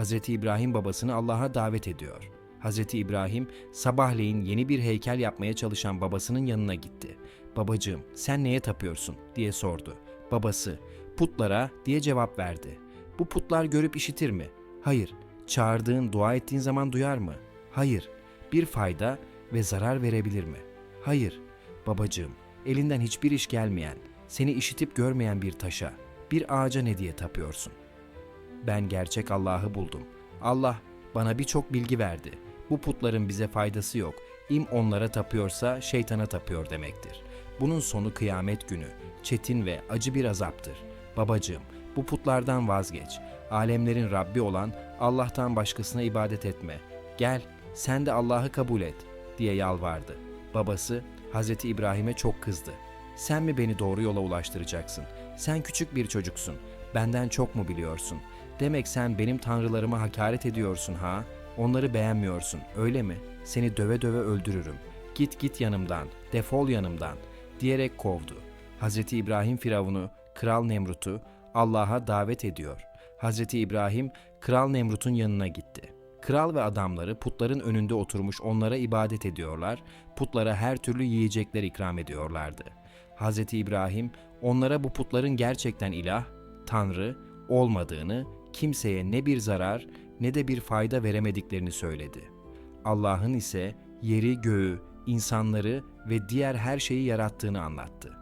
Hazreti İbrahim babasını Allah'a davet ediyor. Hazreti İbrahim sabahleyin yeni bir heykel yapmaya çalışan babasının yanına gitti. Babacığım sen neye tapıyorsun diye sordu. Babası putlara diye cevap verdi. Bu putlar görüp işitir mi? Hayır. Çağırdığın, dua ettiğin zaman duyar mı? Hayır. Bir fayda ve zarar verebilir mi? Hayır. Babacığım, elinden hiçbir iş gelmeyen, seni işitip görmeyen bir taşa, bir ağaca ne diye tapıyorsun? Ben gerçek Allah'ı buldum. Allah bana birçok bilgi verdi. Bu putların bize faydası yok. İm onlara tapıyorsa şeytana tapıyor demektir. Bunun sonu kıyamet günü. Çetin ve acı bir azaptır. Babacığım, bu putlardan vazgeç. Alemlerin Rabbi olan Allah'tan başkasına ibadet etme. Gel, sen de Allah'ı kabul et diye yalvardı. Babası Hazreti İbrahim'e çok kızdı. Sen mi beni doğru yola ulaştıracaksın? Sen küçük bir çocuksun. Benden çok mu biliyorsun? Demek sen benim tanrılarıma hakaret ediyorsun ha? Onları beğenmiyorsun, öyle mi? Seni döve döve öldürürüm. Git git yanımdan, defol yanımdan diyerek kovdu. Hazreti İbrahim Firavun'u, Kral Nemrut'u Allah'a davet ediyor. Hazreti İbrahim Kral Nemrut'un yanına gitti. Kral ve adamları putların önünde oturmuş onlara ibadet ediyorlar, putlara her türlü yiyecekler ikram ediyorlardı. Hazreti İbrahim onlara bu putların gerçekten ilah, tanrı olmadığını, kimseye ne bir zarar ne de bir fayda veremediklerini söyledi. Allah'ın ise yeri, göğü, insanları ve diğer her şeyi yarattığını anlattı.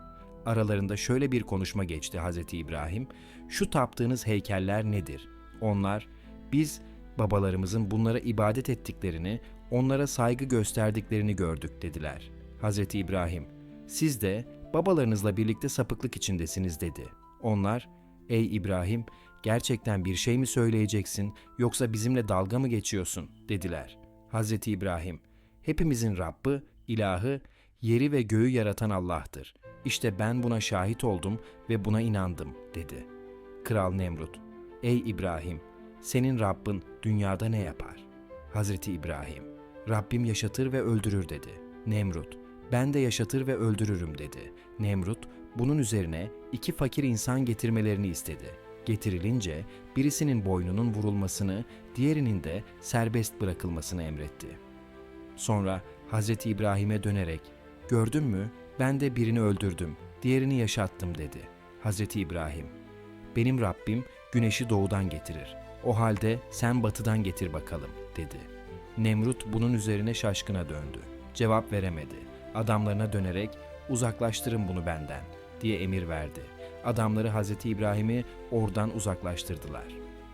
Aralarında şöyle bir konuşma geçti Hazreti İbrahim. Şu taptığınız heykeller nedir? Onlar, biz babalarımızın bunlara ibadet ettiklerini, onlara saygı gösterdiklerini gördük dediler. Hazreti İbrahim, siz de babalarınızla birlikte sapıklık içindesiniz dedi. Onlar, ey İbrahim, gerçekten bir şey mi söyleyeceksin yoksa bizimle dalga mı geçiyorsun dediler. Hazreti İbrahim, hepimizin Rabbi, ilahı, yeri ve göğü yaratan Allah'tır. İşte ben buna şahit oldum ve buna inandım dedi. Kral Nemrut, ey İbrahim, senin Rabbin dünyada ne yapar? Hazreti İbrahim, Rabbim yaşatır ve öldürür dedi. Nemrut, ben de yaşatır ve öldürürüm dedi. Nemrut, bunun üzerine iki fakir insan getirmelerini istedi. Getirilince birisinin boynunun vurulmasını, diğerinin de serbest bırakılmasını emretti. Sonra Hazreti İbrahim'e dönerek, gördün mü ben de birini öldürdüm, diğerini yaşattım dedi. Hazreti İbrahim, benim Rabbim güneşi doğudan getirir. O halde sen batıdan getir bakalım dedi. Nemrut bunun üzerine şaşkına döndü. Cevap veremedi. Adamlarına dönerek uzaklaştırın bunu benden diye emir verdi. Adamları Hazreti İbrahim'i oradan uzaklaştırdılar.